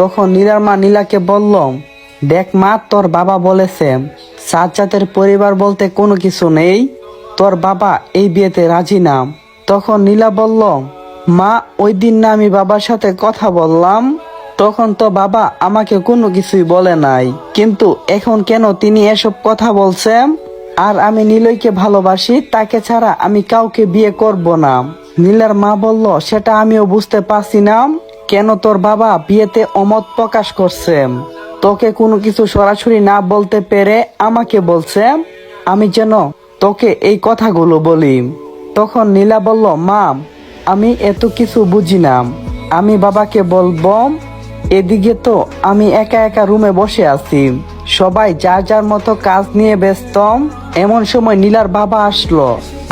তখন নীলার মা নীলাকে বলল, দেখ মা, তোর বাবা বলেছে, সাজ্জাদের পরিবার বলতে কোনো কিছু নেই, তোর বাবা এই বিয়েতে রাজি না। তখন নীলা বলল, মা, ওই দিন না আমি বাবার সাথে কথা বললাম, তখন তো বাবা আমাকে কোনো কিছুই বলে নাই। কিন্তু এখন কেন তিনি এসব কথা বলছেন? আর আমি নীলয়কে ভালোবাসি, তাকে ছাড়া আমি কাউকে বিয়ে করব না। নীলার মা বলল, সেটা আমিও বুঝতে পারছি না। কেন তোর বাবা বিয়েতে অমত প্রকাশ করছে? তোকে কোনো কিছু সরাসরি না বলতে পেরে আমাকে বলছে, আমি যেন তোকে এই কথাগুলো বলি। তখন নীলা বলল, মা, আমি এত কিছু বুঝি না। আমি বাবাকে বলব, এদিকে তো আমি একা একা রুমে বসে আছি। সবাই যার যার মতো কাজ নিয়ে ব্যস্ত। এমন সময় নীলার বাবা আসলো।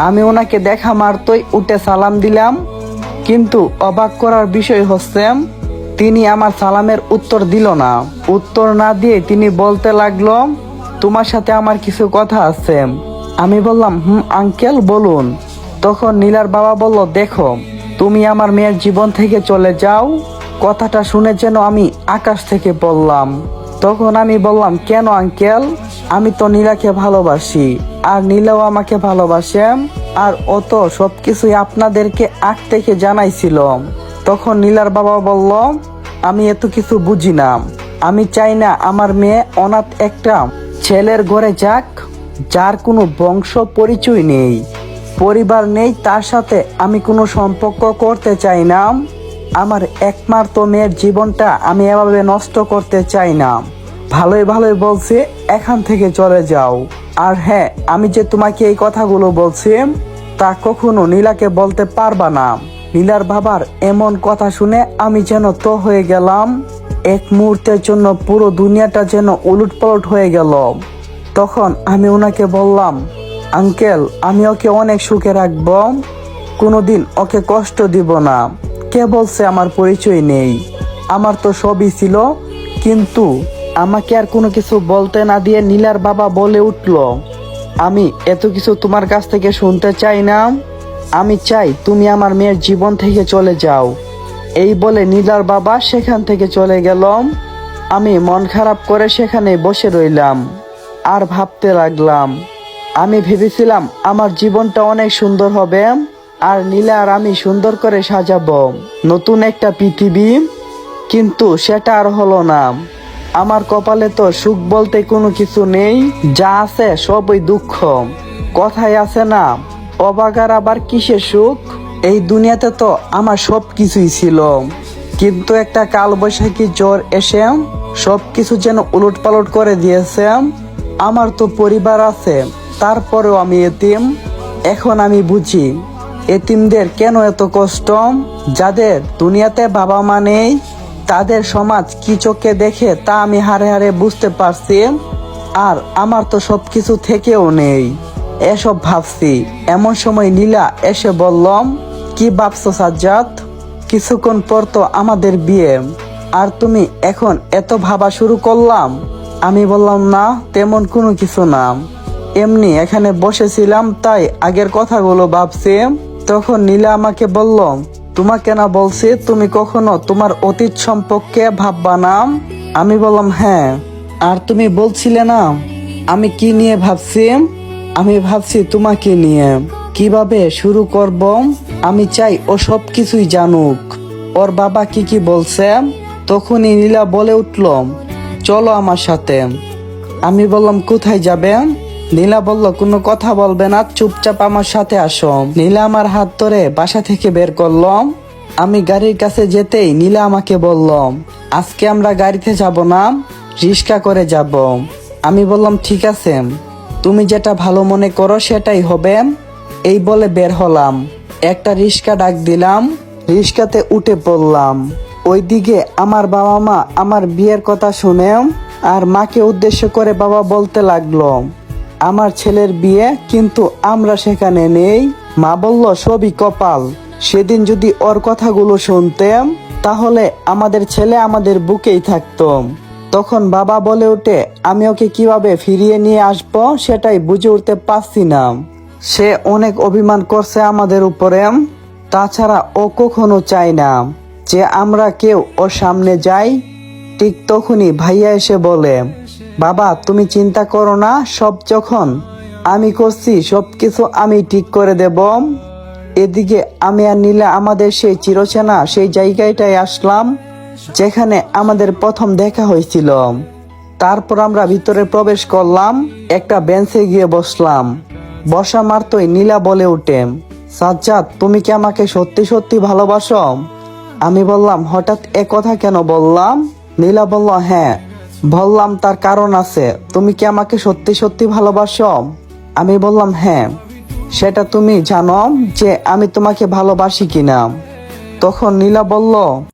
আমি ওনাকে দেখা মারতই উঠে সালাম দিলাম। কিন্তু অবাক করার বিষয় হচ্ছে, তিনি আমার সালামের উত্তর দিল না। উত্তর না দিয়ে তিনি বলতে লাগল, তোমার সাথে আমার কিছু কথা আছে। আমি বললাম, হুম, আঙ্কেল, বলুন। তখন নীলার বাবা বলল, দেখো, তুমি আমার মেয়ের জীবন থেকে চলে যাও। কথাটা শুনে যেন আমি আকাশ থেকে বললাম তখন আমি বললাম, কেন, আঙ্কেল? আমি তো নীলাকে ভালোবাসি, আর নীলাও আমাকে ভালোবাসে। আর অত সবকিছুই আপনাদেরকে আগ থেকে জানাইছিল তখন নীলার বাবা বলল, আমি এত কিছু বুঝি না। আমি চাই না আমার মেয়ে অনাথ একটা ছেলের ঘরে যাক, যার কোনো বংশ পরিচয় নেই। পরিবার নেই, তার সাথে আমি কোনো সম্পর্ক করতে চাই না। আমার একমাত্র মেয়ের জীবনটা আমি এভাবে নষ্ট করতে চাই না। ভালোই ভালোই বলছে, এখান থেকে চলে যাও। আর হ্যাঁ আমি যে তোমাকে এই কথাগুলো বলছি তা কখনো নীলাকে বলতে পারবা না। নীলার বাবার এমন কথা শুনে আমি যেন তো হয়ে গেলাম। এক মুহূর্তের জন্য পুরো দুনিয়াটা যেন উলট পালট হয়ে গেল। তখন আমি ওনাকে বললাম, আঙ্কেল, আমি ওকে অনেক সুখে রাখব। কোনোদিন ওকে কষ্ট দিব না। কে বলছে আমার পরিচয় নেই? আমার তো সবই ছিল। কিন্তু আমাকে আর কোনো কিছু বলতে না দিয়ে নীলার বাবা বলে উঠল। আমি এত কিছু তোমার কাছ থেকে শুনতে চাই না। আমি চাই তুমি আমার মেয়ের জীবন থেকে চলে যাও। এই বলে নীলার বাবা সেখান থেকে চলে গেলাম আমি মন খারাপ করে সেখানে বসে রইলাম আর ভাবতে লাগলাম। আমি ভেবেছিলাম আমার জীবনটা অনেক সুন্দর হবে আর নীলা আর আমি সুন্দর করে সাজাবো। নতুন একটা পৃথিবী, কিন্তু সেটা আর হলো না। আমার কপালে তো সুখ বলতে কোনো কিছু নেই, যা আছে সবই দুঃখ। কথায় আছে না, অবাগার আবার কিসের সুখ? এই দুনিয়াতে তো আমার সব কিছুই ছিল। কিন্তু একটা কালবৈশাখী জ্বর এসে সব কিছু যেন উলট পালট করে দিয়েছে। আমার তো পরিবার আছে, তারপরেও আমি এতিম। এখন আমি বুঝি, এতিমদের কেন এত কষ্ট? যাদের দুনিয়াতে বাবা মা নেই তাদের সমাজ কি চোখে দেখে তা আমি হারে হারে বুঝতে পারছি। আর আমার তো সবকিছু থেকেও নেই। এসব ভাবছি। এমন সময় নীলা এসে বললাম কি ভাবছ সাজ্জাদ? কিছুক্ষণ পর তো আমাদের বিয়ে। আর তুমি এখন এত ভাবা শুরু করলাম। আমি বললাম, না, তেমন কোনো কিছু না। এমনি এখানে বসেছিলাম, তাই আগের কথাগুলো ভাবছি। তখন নীলা আমাকে বলল তোমাকে না বলছি, তুমি কখনো তোমার অতীত সম্পর্কে ভাববা না। আমি বললাম হ্যাঁ। আর তুমি বলছিলে না, আমি কি নিয়ে ভাবছি? আমি ভাবছি তোমাকে নিয়ে। কীভাবে শুরু করব? আমি চাই ও সব কিছুই জানুক। ওর বাবা কি কি বলছে? তখনই নীলা বলে উঠল, চলো আমার সাথে। আমি বললাম, কোথায় যাবেন নীলা বলল, কোনো কথা বলবে না, চুপচাপ আমার সাথে আসো। নীলা আমার হাত ধরে বাসা থেকে বের করলাম আমি গাড়ির কাছে যেতেই নীলা আমাকে বলল, আজকে আমরা গাড়িতে যাব না, রিক্সা করে যাব। আমি বললাম, ঠিক আছে, তুমি যেটা ভালো মনে করো সেটাই হবে। এই বলে বের হলাম। একটা রিক্সা ডাক দিলাম, রিক্সাতে উঠে পড়লাম। ওইদিকে আমার বাবা মা আমার বিয়ের কথা শুনে আর মাকে উদ্দেশ্য করে বাবা বলতে লাগল আমার ছেলের বিয়ে, কিন্তু আমরা সেখানে নেই। মা বলল, সবই কপাল। সেদিন যদি ওর কথাগুলো শুনতাম, তাহলে আমাদের ছেলে আমাদের বুকেই থাকতো। তখন বাবা বলে ওঠে, আমি ওকে কীভাবে ফিরিয়ে নিয়ে আসব, সেটাই বুঝে উঠতে পারছি না। সে অনেক অভিমান করছে আমাদের উপরে। তাছাড়া ও কখনো চায় না যে আমরা কেউ ওর সামনে যাই। ঠিক তখনই ভাইয়া এসে বলে বাবা, তুমি চিন্তা করো না, সব যখন আমি করছি সব কিছু আমি ঠিক করে দেব। এদিকে আমি আর নীলা আমাদের সেই চিরচেনা, সেই জায়গাটায় আসলাম, যেখানে আমাদের প্রথম দেখা হয়েছিল। তারপর আমরা ভিতরে প্রবেশ করলাম, একটা বেঞ্চে গিয়ে বসলাম। বসা মাত্রই নীলা বলে উঠে, সাজ্জাদ, তুমি কি আমাকে সত্যি সত্যি ভালোবাসো? আমি বললাম, হঠাৎ এ কথা কেন বললাম? নীলা বলল হ্যাঁ। বললাম, তার কারণ আছে। তুমি কি আমাকে সত্যি সত্যি ভালোবাসো? আমি বললাম হ্যাঁ। সেটা তুমি জানো যে আমি তোমাকে ভালোবাসি কিনা? তখন নীলা বলল